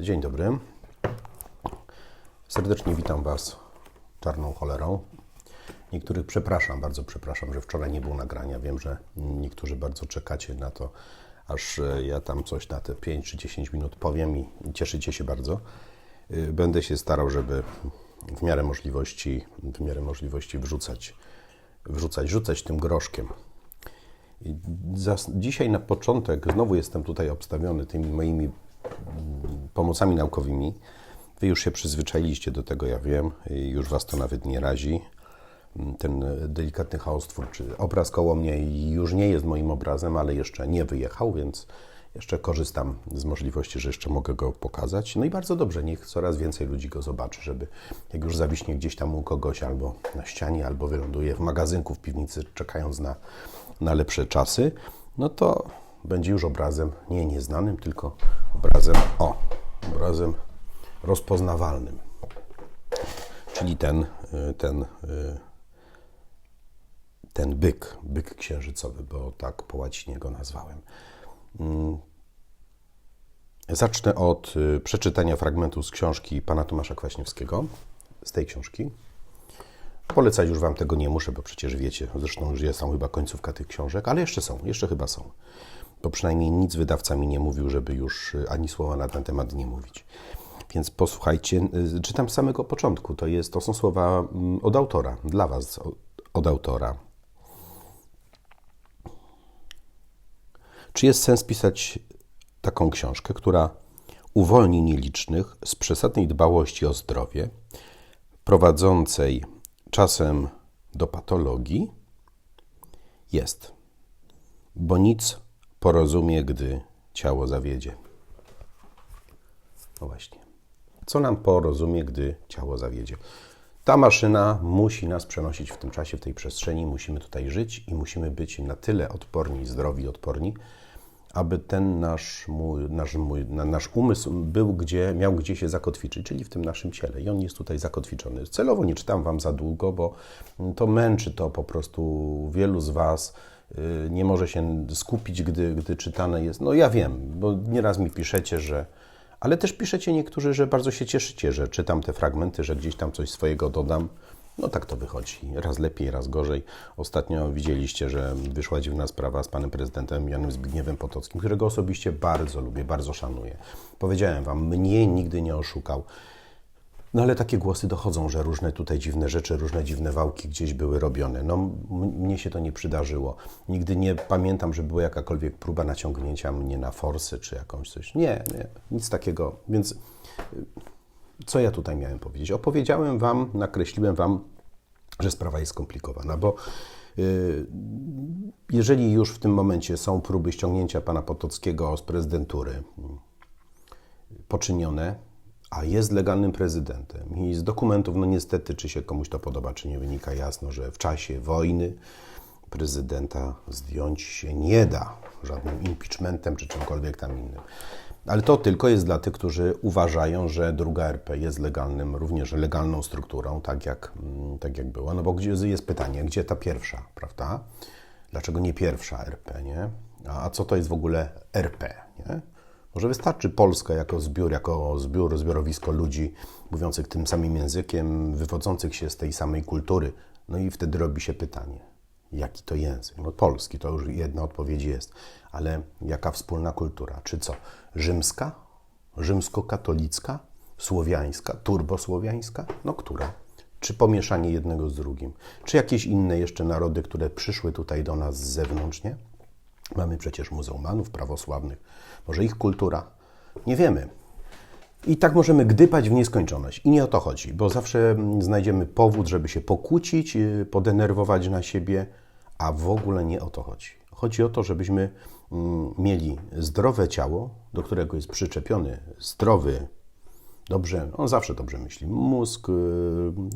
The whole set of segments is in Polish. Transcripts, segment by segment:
Dzień dobry. Serdecznie witam Was czarną cholerą. Niektórych przepraszam, bardzo przepraszam, że wczoraj nie było nagrania. Wiem, że niektórzy bardzo czekacie na to, aż e, ja tam coś na te 5 czy 10 minut powiem i cieszycie się bardzo. Y, Będę się starał, żeby w miarę możliwości, w miarę możliwości wrzucać, wrzucać, rzucać tym groszkiem. Dzisiaj na początek znowu jestem tutaj obstawiony tymi moimi pomocami naukowymi. Wy już się przyzwyczailiście do tego, ja wiem, już Was to nawet nie razi. Mm, Ten delikatny chaos twórczy. Obraz koło mnie już nie jest moim obrazem, ale jeszcze nie wyjechał, więc jeszcze korzystam z możliwości, że jeszcze mogę go pokazać. No i bardzo dobrze, niech coraz więcej ludzi go zobaczy, żeby jak już zawiśnie gdzieś tam u kogoś albo na ścianie, albo wyląduje w magazynku w piwnicy, czekając na, na lepsze czasy, no to będzie już obrazem nie nieznanym, tylko obrazem, o, obrazem rozpoznawalnym. Czyli ten, y, ten, y, ten byk, byk księżycowy, bo tak po łacinie go nazwałem. Mm. Zacznę od y, przeczytania fragmentu z książki pana Tomasza Kwaśniewskiego, z tej książki. Polecać już Wam tego nie muszę, bo przecież wiecie, zresztą już jest tam chyba końcówka tych książek, ale jeszcze są, jeszcze chyba są. Bo przynajmniej nic wydawca mi nie mówił, żeby już y, ani słowa na ten temat nie mówić. Więc posłuchajcie, y, czytam z samego początku. To, jest, to są słowa mm, od autora, dla Was od autora. Czy jest sens pisać taką książkę, która uwolni nielicznych z przesadnej dbałości o zdrowie, prowadzącej czasem do patologii? Jest, bo nic porozumie, gdy ciało zawiedzie. No właśnie. Co nam porozumie, gdy ciało zawiedzie? Ta maszyna musi nas przenosić w tym czasie, w tej przestrzeni, musimy tutaj żyć i musimy być na tyle odporni, zdrowi, odporni, aby ten nasz, mój, nasz, mój, na- nasz umysł był gdzie, miał gdzie się zakotwiczyć, czyli w tym naszym ciele. I on jest tutaj zakotwiczony. Celowo nie czytam Wam za długo, bo to męczy to po prostu wielu z Was. Y, Nie może się skupić, gdy, gdy czytane jest. No ja wiem, bo nieraz mi piszecie, że. Ale też piszecie niektórzy, że bardzo się cieszycie, że czytam te fragmenty, że gdzieś tam coś swojego dodam. No tak to wychodzi. Raz lepiej, raz gorzej. Ostatnio widzieliście, że wyszła dziwna sprawa z panem prezydentem Janem Zbigniewem Potockim, którego osobiście bardzo lubię, bardzo szanuję. Powiedziałem wam, mnie nigdy nie oszukał. No ale takie głosy dochodzą, że różne tutaj dziwne rzeczy, różne dziwne wałki gdzieś były robione. No mnie się to nie przydarzyło. Nigdy nie pamiętam, że była jakakolwiek próba naciągnięcia mnie na forsy czy jakąś coś. Nie, nie, nic takiego. Więc co ja tutaj miałem powiedzieć? Opowiedziałem Wam, nakreśliłem Wam, że sprawa jest skomplikowana, bo y, jeżeli już w tym momencie są próby ściągnięcia pana Potockiego z prezydentury mm, poczynione, a jest legalnym prezydentem i z dokumentów, no niestety, czy się komuś to podoba, czy nie, wynika jasno, że w czasie wojny prezydenta zdjąć się nie da żadnym impeachmentem czy czymkolwiek tam innym. Ale to tylko jest dla tych, którzy uważają, że druga RP jest legalnym, również legalną strukturą, tak jak, mm, tak jak była. No bo gdzie jest pytanie, gdzie ta pierwsza, prawda? Dlaczego nie pierwsza RP, nie? A, a co to jest w ogóle RP, nie? Może wystarczy Polska jako zbiór, jako zbiór, zbiorowisko ludzi mówiących tym samym językiem, wywodzących się z tej samej kultury. No i wtedy robi się pytanie, jaki to język? No polski, to już jedna odpowiedź jest, ale jaka wspólna kultura? Czy co? Rzymska? Rzymskokatolicka? Słowiańska? Turbosłowiańska? No która? Czy pomieszanie jednego z drugim? Czy jakieś inne jeszcze narody, które przyszły tutaj do nas z zewnątrz, nie? Mamy przecież muzułmanów prawosławnych. Może ich kultura? Nie wiemy. I tak możemy gdypać w nieskończoność. I nie o to chodzi, bo zawsze mm, znajdziemy powód, żeby się pokłócić, yy, podenerwować na siebie, a w ogóle nie o to chodzi. Chodzi o to, żebyśmy mm, mieli zdrowe ciało, do którego jest przyczepiony zdrowy, dobrze, on zawsze dobrze myśli, mózg, yy,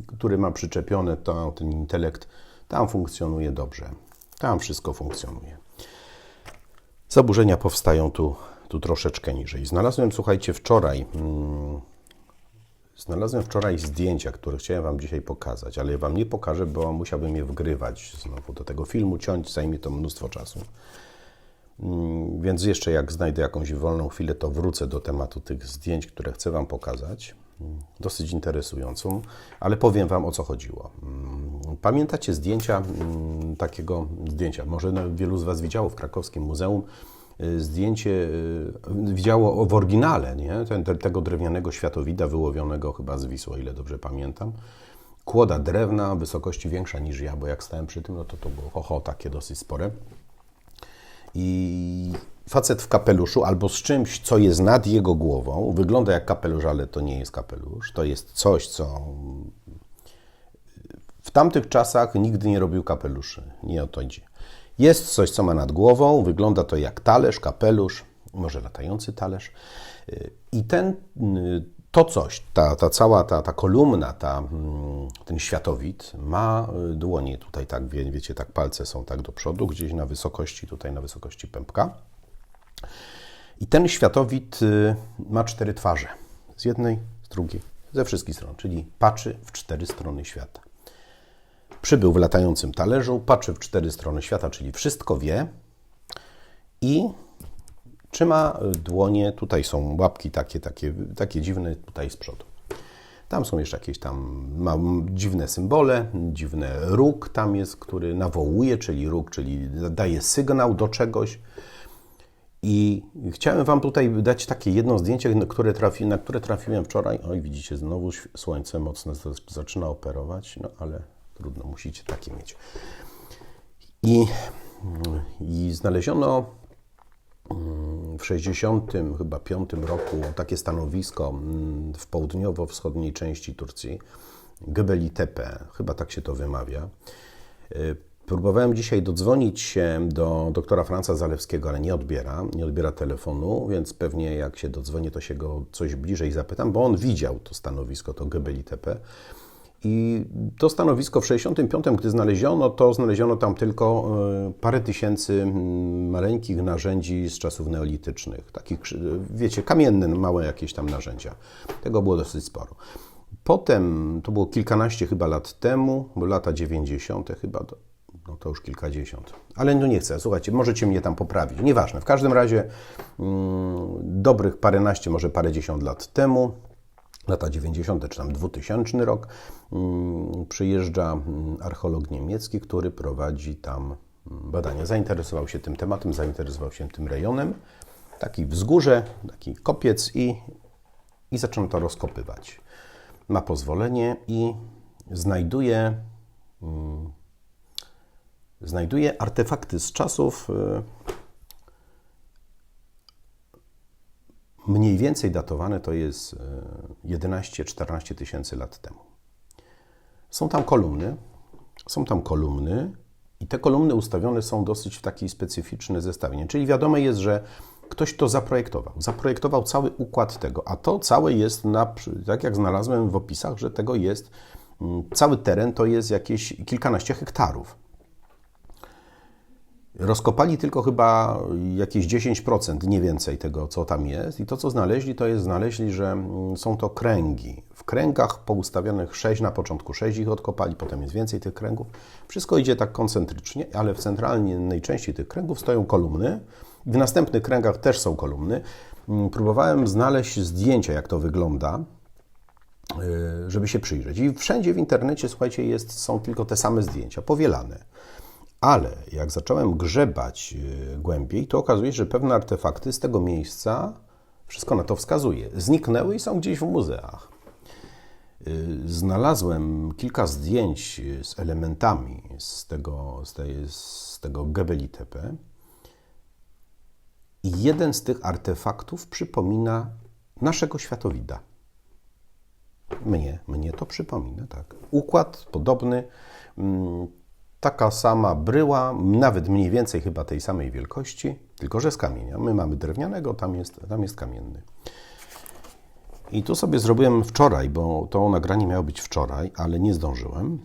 który ma przyczepione to, ten intelekt, tam funkcjonuje dobrze. Tam wszystko funkcjonuje. Zaburzenia powstają tu, tu troszeczkę niżej. Znalazłem, słuchajcie, wczoraj. Mm, znalazłem wczoraj zdjęcia, które chciałem Wam dzisiaj pokazać, ale Wam nie pokażę, bo musiałbym je wgrywać znowu do tego filmu, ciąć, zajmie to mnóstwo czasu. Mm, Więc jeszcze jak znajdę jakąś wolną chwilę, to wrócę do tematu tych zdjęć, które chcę Wam pokazać. Mm, Dosyć interesującą, ale powiem Wam o co chodziło. Mm, Pamiętacie zdjęcia mm, takiego zdjęcia? Może wielu z Was widziało w krakowskim muzeum zdjęcie, y, widziało w oryginale, nie? Ten, te, tego drewnianego światowida wyłowionego chyba z Wisły, o ile dobrze pamiętam. Kłoda drewna wysokości większa niż ja, bo jak stałem przy tym, no to to było oho, takie dosyć spore. I facet w kapeluszu albo z czymś, co jest nad jego głową, wygląda jak kapelusz, ale to nie jest kapelusz. To jest coś, co w tamtych czasach nigdy nie robił kapeluszy. Nie o to idzie. Jest coś, co ma nad głową, wygląda to jak talerz, kapelusz, może latający talerz. I ten, to coś, ta, ta cała ta, ta kolumna, ta, mm, ten światowid ma dłonie tutaj, tak wie, wiecie, tak palce są tak do przodu, gdzieś na wysokości, tutaj na wysokości pępka. I ten światowid y, ma cztery twarze. Z jednej, z drugiej, ze wszystkich stron, czyli patrzy w cztery strony świata. Przybył w latającym talerzu, patrzy w cztery strony świata, czyli wszystko wie i trzyma dłonie, tutaj są łapki takie, takie, takie dziwne, tutaj z przodu. Tam są jeszcze jakieś tam ma dziwne symbole, dziwny róg tam jest, który nawołuje, czyli róg, czyli daje sygnał do czegoś. I chciałem Wam tutaj dać takie jedno zdjęcie, na które, trafi, na które trafiłem wczoraj. Oj, widzicie, znowu słońce mocno zaczyna operować, no ale trudno, musicie takie mieć. I, i znaleziono w 60 chyba 5 roku takie stanowisko w południowo-wschodniej części Turcji, Gebeli Tepe, chyba tak się to wymawia. Próbowałem dzisiaj dodzwonić się do doktora Franca Zalewskiego, ale nie odbiera, nie odbiera telefonu, więc pewnie jak się dodzwonię, to się go coś bliżej zapytam, bo on widział to stanowisko, to Gebeli Tepe. I to stanowisko w 65, gdy znaleziono, to znaleziono tam tylko parę tysięcy maleńkich narzędzi z czasów neolitycznych. Takich, wiecie, kamienne, małe jakieś tam narzędzia. Tego było dosyć sporo. Potem, to było kilkanaście chyba lat temu, lata 90. chyba, no to już kilkadziesiąt. Ale no nie chcę, słuchajcie, możecie mnie tam poprawić. Nieważne. W każdym razie mm, dobrych paręnaście, może parędziesiąt lat temu lata 90. czy tam 2000 rok, przyjeżdża archeolog niemiecki, który prowadzi tam badania. Zainteresował się tym tematem, zainteresował się tym rejonem. Taki wzgórze, taki kopiec i, i zaczyna to rozkopywać. Ma pozwolenie i znajduje, znajduje artefakty z czasów mniej więcej datowane to jest 11-14 tysięcy lat temu. Są tam kolumny, są tam kolumny i te kolumny ustawione są dosyć w taki specyficzny zestawienie. Czyli wiadome jest, że ktoś to zaprojektował. Zaprojektował cały układ tego, a to całe jest, na, tak jak znalazłem w opisach, że tego jest, cały teren to jest jakieś kilkanaście hektarów. Rozkopali tylko chyba jakieś 10%, nie więcej tego, co tam jest. I to, co znaleźli, to jest znaleźli, że są to kręgi. W kręgach poustawionych 6, na początku 6 ich odkopali, potem jest więcej tych kręgów. Wszystko idzie tak koncentrycznie, ale w centralnej części tych kręgów stoją kolumny. W następnych kręgach też są kolumny. Próbowałem znaleźć zdjęcia, jak to wygląda, żeby się przyjrzeć. I wszędzie w internecie, słuchajcie, jest, są tylko te same zdjęcia, powielane. Ale jak zacząłem grzebać głębiej, to okazuje się, że pewne artefakty z tego miejsca, wszystko na to wskazuje, zniknęły i są gdzieś w muzeach. Znalazłem kilka zdjęć z elementami z tego, z tej, z tego Gebeli Tepe. I jeden z tych artefaktów przypomina naszego światowida. Mnie, mnie to przypomina, tak. Układ podobny, taka sama bryła, nawet mniej więcej chyba tej samej wielkości, tylko że z kamienia. My mamy drewnianego, tam jest, tam jest kamienny. I tu sobie zrobiłem wczoraj, bo to nagranie miało być wczoraj, ale nie zdążyłem.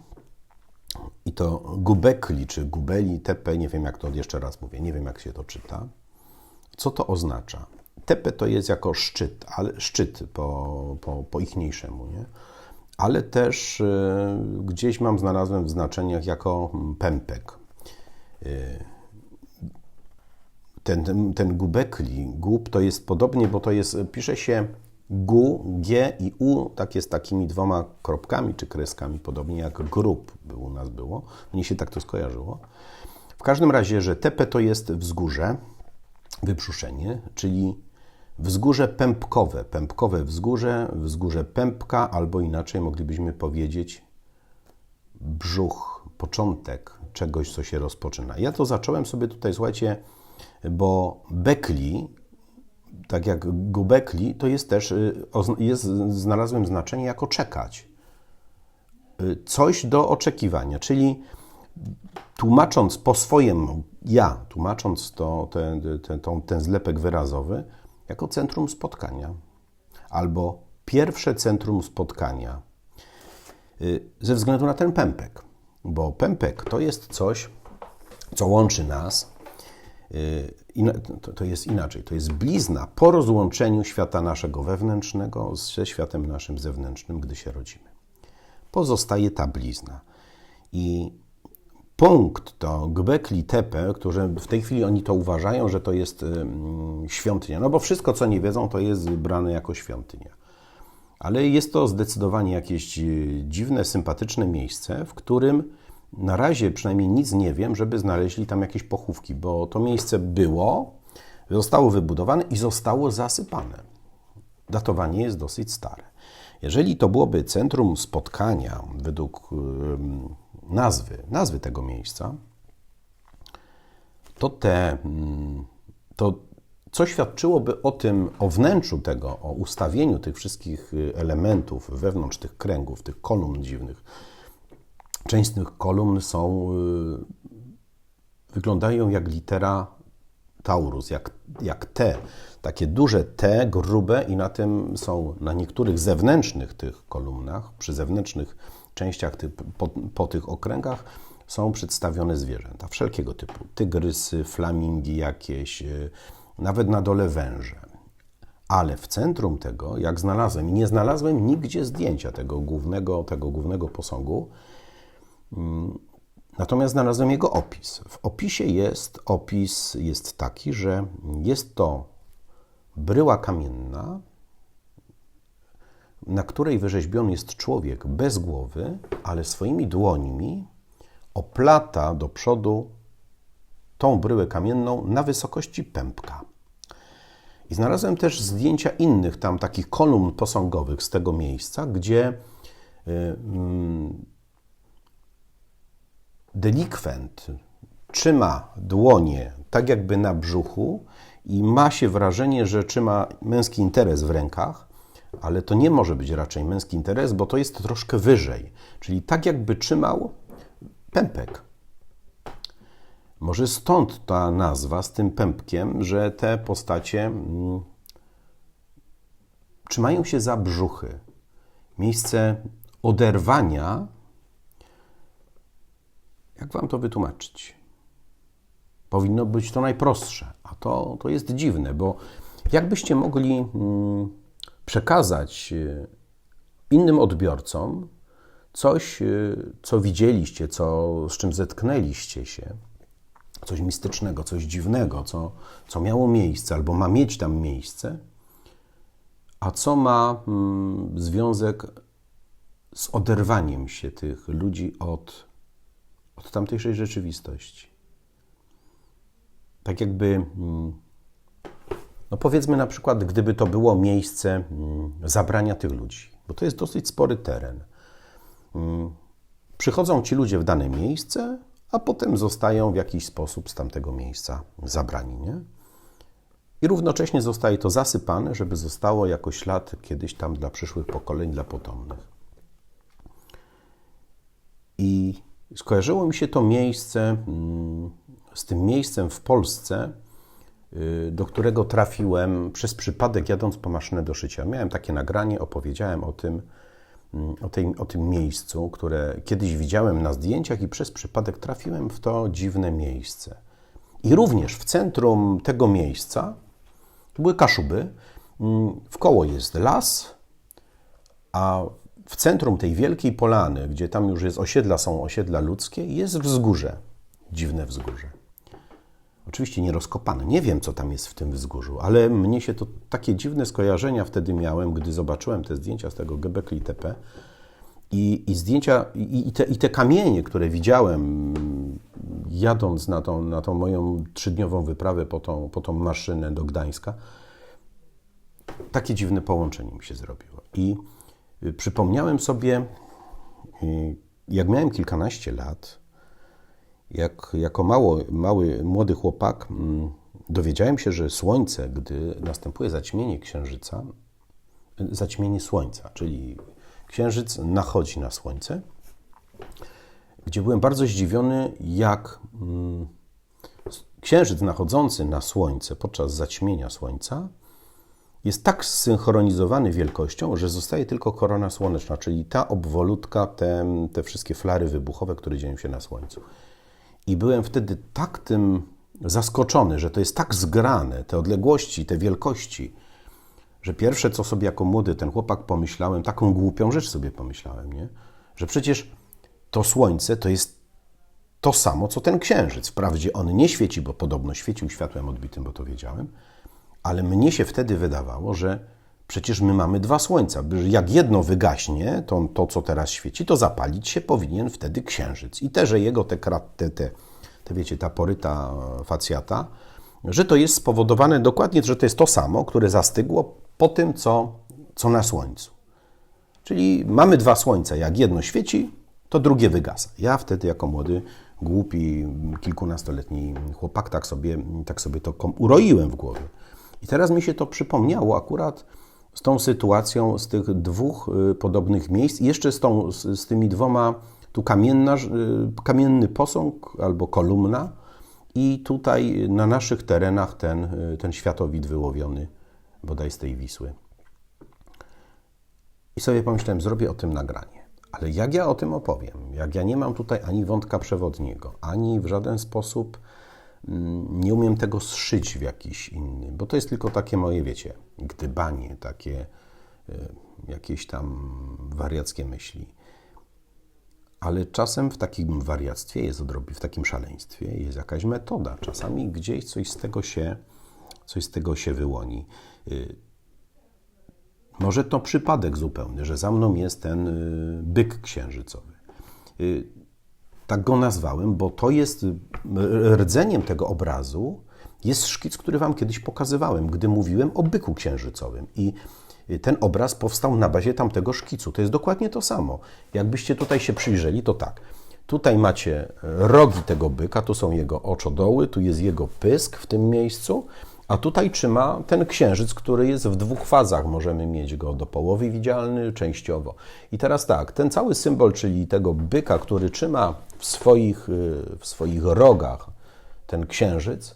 I to Gubekli, czy Gubeli, Tepe, nie wiem jak to jeszcze raz mówię, nie wiem jak się to czyta. Co to oznacza? Tepe to jest jako szczyt, ale szczyt po, po, po ichniejszemu, nie? Ale też gdzieś mam znalazłem w znaczeniach jako pępek. ten, ten, ten gubekli, gub to jest podobnie, bo to jest, pisze się gu, g i u, tak jest takimi dwoma kropkami czy kreskami, podobnie jak grób u nas było. Mnie się tak to skojarzyło. W każdym razie, że tepe to jest wzgórze, wybrzuszenie, czyli wzgórze pępkowe, pępkowe wzgórze, wzgórze pępka, albo inaczej moglibyśmy powiedzieć brzuch, początek czegoś, co się rozpoczyna. Ja to zacząłem sobie tutaj, słuchajcie, bo bekli, tak jak gubekli, to jest też, y, jest, znalazłem znaczenie jako czekać. Y, coś do oczekiwania, czyli tłumacząc po swojemu, ja tłumacząc to, ten, ten, ten zlepek wyrazowy, jako centrum spotkania, albo pierwsze centrum spotkania, y, ze względu na ten pępek, bo pępek to jest coś, co łączy nas, y, to jest inaczej, to jest blizna po rozłączeniu świata naszego wewnętrznego ze światem naszym zewnętrznym, gdy się rodzimy. Pozostaje ta blizna. I punkt to Gbekli Tepe, którzy w tej chwili oni to uważają, że to jest świątynia. No bo wszystko, co nie wiedzą, to jest brane jako świątynia. Ale jest to zdecydowanie jakieś y, dziwne, sympatyczne miejsce, w którym na razie przynajmniej nic nie wiem, żeby znaleźli tam jakieś pochówki, bo to miejsce było, zostało wybudowane i zostało zasypane. Datowanie jest dosyć stare. Jeżeli to byłoby centrum spotkania według nazwy, nazwy tego miejsca, to te, mm, to co świadczyłoby o tym, o wnętrzu tego, o ustawieniu tych wszystkich y, elementów wewnątrz tych kręgów, tych kolumn dziwnych. Część z tych kolumn są, y, wyglądają jak litera Taurus, jak, jak T. Takie duże T, grube i na tym są, na niektórych zewnętrznych tych kolumnach, przy zewnętrznych częściach po, po tych okręgach są przedstawione zwierzęta wszelkiego typu. Tygrysy, flamingi jakieś, y, nawet na dole węże. Ale w centrum tego, jak znalazłem, i nie znalazłem nigdzie zdjęcia tego głównego, tego głównego posągu, mm, natomiast znalazłem jego opis. W opisie jest opis jest taki, że jest to bryła kamienna, na której wyrzeźbiony jest człowiek bez głowy, ale swoimi dłońmi oplata do przodu tą bryłę kamienną na wysokości pępka. I znalazłem też zdjęcia innych tam takich kolumn posągowych z tego miejsca, gdzie y, mm, delikwent trzyma dłonie tak jakby na brzuchu i ma się wrażenie, że trzyma męski interes w rękach, ale to nie może być raczej męski interes, bo to jest troszkę wyżej. Czyli tak jakby trzymał pępek. Może stąd ta nazwa z tym pępkiem, że te postacie mm, trzymają się za brzuchy. Miejsce oderwania. Jak wam to wytłumaczyć? Powinno być to najprostsze, a to, to jest dziwne, bo jakbyście mogli mm, przekazać y, innym odbiorcom coś, y, co widzieliście, co, z czym zetknęliście się, coś mistycznego, coś dziwnego, co, co miało miejsce albo ma mieć tam miejsce, a co ma mm, związek z oderwaniem się tych ludzi od, od tamtejszej rzeczywistości. Tak jakby, mm, no powiedzmy na przykład, gdyby to było miejsce mm, zabrania tych ludzi, bo to jest dosyć spory teren. Mm, przychodzą ci ludzie w dane miejsce, a potem zostają w jakiś sposób z tamtego miejsca zabrani. Nie? I równocześnie zostaje to zasypane, żeby zostało jako ślad kiedyś tam dla przyszłych pokoleń, dla potomnych. I skojarzyło mi się to miejsce mm, z tym miejscem w Polsce, do którego trafiłem przez przypadek jadąc po maszynę do szycia. Miałem takie nagranie, opowiedziałem o tym o, tej, o tym miejscu, które kiedyś widziałem na zdjęciach i przez przypadek trafiłem w to dziwne miejsce. I również w centrum tego miejsca to były Kaszuby. Mm, w koło jest las, a w centrum tej wielkiej polany, gdzie tam już jest osiedla, są osiedla ludzkie, jest wzgórze. Dziwne wzgórze. Oczywiście nie rozkopane. Nie wiem, co tam jest w tym wzgórzu, ale mnie się to takie dziwne skojarzenia wtedy miałem, gdy zobaczyłem te zdjęcia z tego Göbekli Tepe i, i zdjęcia, i, i, te, i te kamienie, które widziałem jadąc na tą, na tą moją trzydniową wyprawę po tą, po tą maszynę do Gdańska. Takie dziwne połączenie mi się zrobiło. I y, przypomniałem sobie, y, jak miałem kilkanaście lat, jak jako mało, mały, młody chłopak mm, dowiedziałem się, że Słońce, gdy następuje zaćmienie Księżyca, zaćmienie Słońca, czyli Księżyc nachodzi na Słońce, gdzie byłem bardzo zdziwiony, jak mm, Księżyc nachodzący na Słońce podczas zaćmienia Słońca jest tak zsynchronizowany wielkością, że zostaje tylko korona słoneczna, czyli ta obwolutka, te, te wszystkie flary wybuchowe, które dzieją się na Słońcu. I byłem wtedy tak tym zaskoczony, że to jest tak zgrane, te odległości, te wielkości, że pierwsze, co sobie jako młody ten chłopak pomyślałem, taką głupią rzecz sobie pomyślałem, nie? że przecież to Słońce to jest to samo, co ten Księżyc. Wprawdzie on nie świeci, bo podobno świecił światłem odbitym, bo to wiedziałem, ale mnie się wtedy wydawało, że przecież my mamy dwa Słońca. Jak jedno wygaśnie, to, to co teraz świeci, to zapalić się powinien wtedy Księżyc. I te, że jego te, te, te, te wiecie, ta poryta facjata, że to jest spowodowane dokładnie, że to jest to samo, które zastygło po tym, co, co na Słońcu. Czyli mamy dwa Słońca. Jak jedno świeci, to drugie wygasa. Ja wtedy jako młody, głupi, kilkunastoletni chłopak tak sobie, tak sobie to uroiłem w głowie. I teraz mi się to przypomniało akurat z tą sytuacją z tych dwóch y, podobnych miejsc jeszcze z, tą, z, z tymi dwoma, tu kamienna, y, kamienny posąg albo kolumna i tutaj na naszych terenach ten, y, ten światowid wyłowiony bodaj z tej Wisły. I sobie pomyślałem, zrobię o tym nagranie. Ale jak ja o tym opowiem, jak ja nie mam tutaj ani wątka przewodniego, ani w żaden sposób nie umiem tego zszyć w jakiś inny, bo to jest tylko takie moje, wiecie, gdybanie, takie y, jakieś tam wariackie myśli. Ale czasem w takim wariactwie jest odrobi, w takim szaleństwie jest jakaś metoda. Czasami gdzieś coś z tego się, coś z tego się wyłoni. Y, może to przypadek zupełny, że za mną jest ten y, byk księżycowy. Y, tak go nazwałem, bo to jest y, rdzeniem tego obrazu jest szkic, który Wam kiedyś pokazywałem, gdy mówiłem o byku księżycowym. I ten obraz powstał na bazie tamtego szkicu. To jest dokładnie to samo. Jakbyście tutaj się przyjrzeli, to tak. Tutaj macie rogi tego byka, tu są jego oczodoły, tu jest jego pysk w tym miejscu, a tutaj trzyma ten księżyc, który jest w dwóch fazach. Możemy mieć go do połowy widzialny, częściowo. I teraz tak, ten cały symbol, czyli tego byka, który trzyma w swoich, y, w swoich rogach ten księżyc,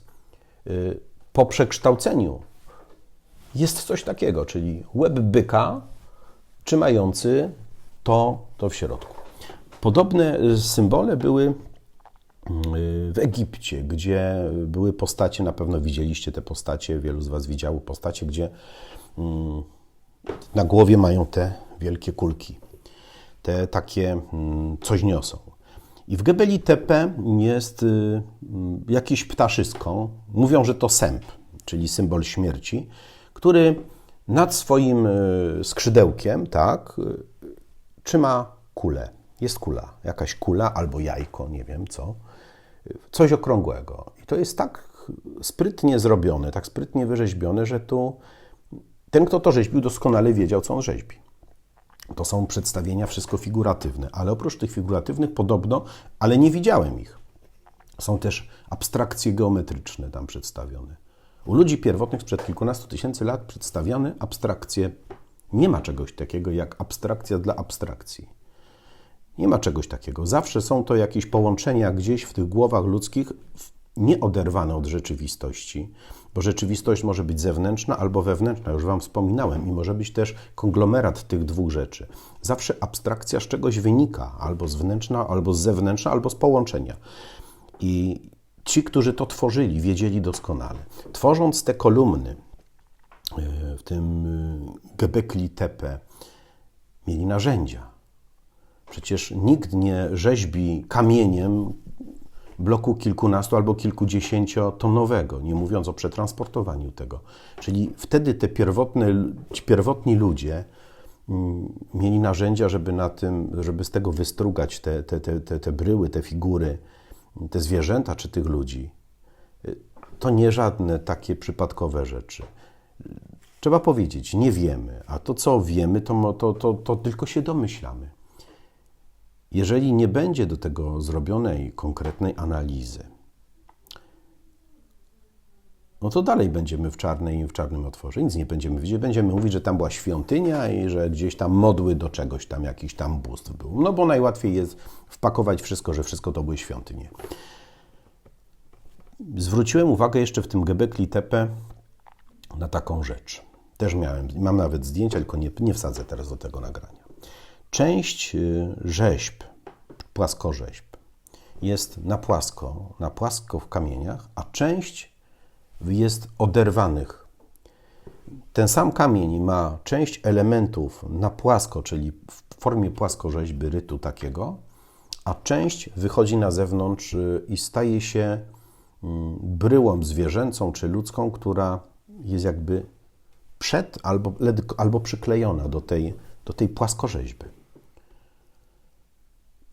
y, po przekształceniu jest coś takiego, czyli łeb byka trzymający to, to w środku. Podobne symbole były w Egipcie, gdzie były postacie, na pewno widzieliście te postacie, wielu z Was widziało postacie, gdzie mm, na głowie mają te wielkie kulki. Te takie mm, coś niosą. I w Gebeli Tepe jest y, mm, jakieś ptaszysko, mówią, że to sęp, czyli symbol śmierci, który nad swoim y, skrzydełkiem, tak, y, trzyma kulę. Jest kula, jakaś kula albo jajko, nie wiem co coś okrągłego. I to jest tak sprytnie zrobione, tak sprytnie wyrzeźbione, że tu ten, kto to rzeźbił, doskonale wiedział, co on rzeźbi. To są przedstawienia wszystko figuratywne, ale oprócz tych figuratywnych podobno, ale nie widziałem ich. Są też abstrakcje geometryczne tam przedstawione. U ludzi pierwotnych sprzed kilkunastu tysięcy lat przedstawiane abstrakcje. Nie ma czegoś takiego jak abstrakcja dla abstrakcji. Nie ma czegoś takiego. Zawsze są to jakieś połączenia gdzieś w tych głowach ludzkich nieoderwane od rzeczywistości, bo rzeczywistość może być zewnętrzna albo wewnętrzna, już Wam wspominałem, i może być też konglomerat tych dwóch rzeczy. Zawsze abstrakcja z czegoś wynika, albo z wnętrzna, albo z zewnętrzna, albo z połączenia. I ci, którzy to tworzyli, wiedzieli doskonale. Tworząc te kolumny e, w tym e, Gebekli Tepe, mieli narzędzia Przecież nikt nie rzeźbi kamieniem bloku kilkunastu albo kilkudziesięciotonowego, nie mówiąc o przetransportowaniu tego. Czyli wtedy te pierwotne, ci pierwotni ludzie mm, mieli narzędzia, żeby, na tym, żeby z tego wystrugać te, te, te, te, bryły, te figury, te zwierzęta czy tych ludzi. To nie żadne takie przypadkowe rzeczy. Trzeba powiedzieć, nie wiemy, a to co wiemy, to, to, to, to tylko się domyślamy. Jeżeli nie będzie do tego zrobionej konkretnej analizy, no to dalej będziemy w czarnej w czarnym otworze, nic nie będziemy widzieć. Będziemy mówić, że tam była świątynia i że gdzieś tam modły do czegoś tam, jakiś tam bóstw był. No bo najłatwiej jest wpakować wszystko, że wszystko to były świątynie. Zwróciłem uwagę jeszcze w tym Gebekli Tepe na taką rzecz. Też miałem, mam nawet zdjęcia, tylko nie, nie wsadzę teraz do tego nagrania. Część y, rzeźb, płaskorzeźb, jest na płasko, na płasko w kamieniach, a część jest oderwanych. Ten sam kamień ma część elementów na płasko, czyli w formie płaskorzeźby rytu takiego, a część wychodzi na zewnątrz y, i staje się mm, bryłą zwierzęcą czy ludzką, która jest jakby przed albo, albo przyklejona do tej, do tej płaskorzeźby.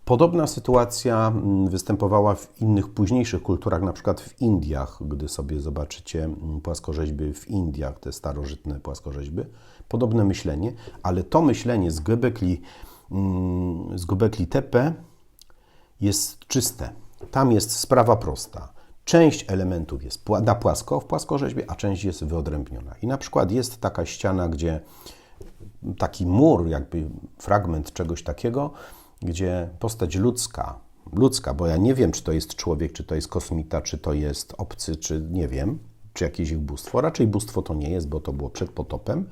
Podobna sytuacja mm, występowała w innych późniejszych kulturach, na przykład w Indiach, gdy sobie zobaczycie mm, płaskorzeźby w Indiach, te starożytne płaskorzeźby. Podobne myślenie, ale to myślenie z Göbekli, mm, z Göbekli Tepe jest czyste. Tam jest sprawa prosta. Część elementów jest na płasko w płaskorzeźbie, a część jest wyodrębniona. I na przykład jest taka ściana, gdzie taki mur, jakby fragment czegoś takiego, gdzie postać ludzka, ludzka, bo ja nie wiem, czy to jest człowiek, czy to jest kosmita, czy to jest obcy, czy nie wiem, czy jakieś ich bóstwo. Raczej bóstwo to nie jest, bo to było przed potopem.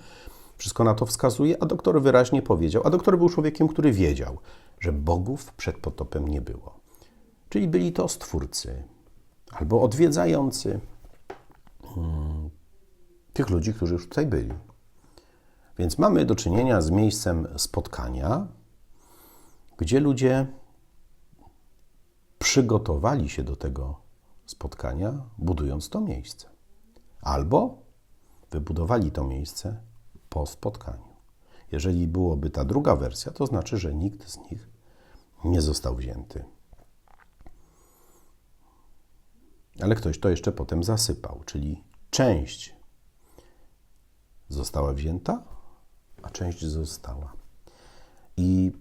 Wszystko na to wskazuje, a doktor wyraźnie powiedział, a doktor był człowiekiem, który wiedział, że bogów przed potopem nie było. Czyli byli to stwórcy albo odwiedzający mm, tych ludzi, którzy już tutaj byli. Więc mamy do czynienia z miejscem spotkania, gdzie ludzie przygotowali się do tego spotkania, budując to miejsce. Albo wybudowali to miejsce po spotkaniu. Jeżeli byłoby ta druga wersja, to znaczy, że nikt z nich nie został wzięty. Ale ktoś to jeszcze potem zasypał, czyli część została wzięta, a część została. I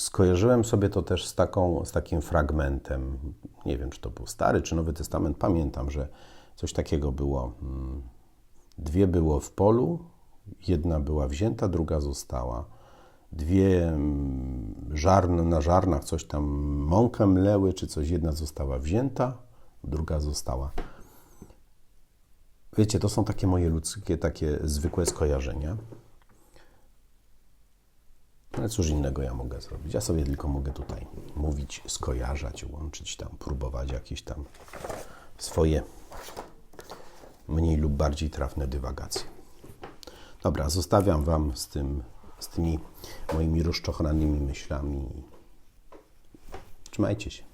skojarzyłem sobie to też z, taką, z takim fragmentem. Nie wiem, czy to był Stary czy Nowy Testament. Pamiętam, że coś takiego było. mm, Dwie było w polu, jedna była wzięta, druga została. Dwie mm, żarn, na żarnach coś tam mąkę mleły, czy coś. Jedna została wzięta, druga została. Wiecie, to są takie moje ludzkie, takie zwykłe skojarzenia. Ale cóż innego ja mogę zrobić? Ja sobie tylko mogę tutaj mówić, skojarzać, łączyć tam, próbować jakieś tam swoje mniej lub bardziej trafne dywagacje. Dobra, zostawiam Wam z, tym, z tymi moimi rozczochranymi myślami. Trzymajcie się.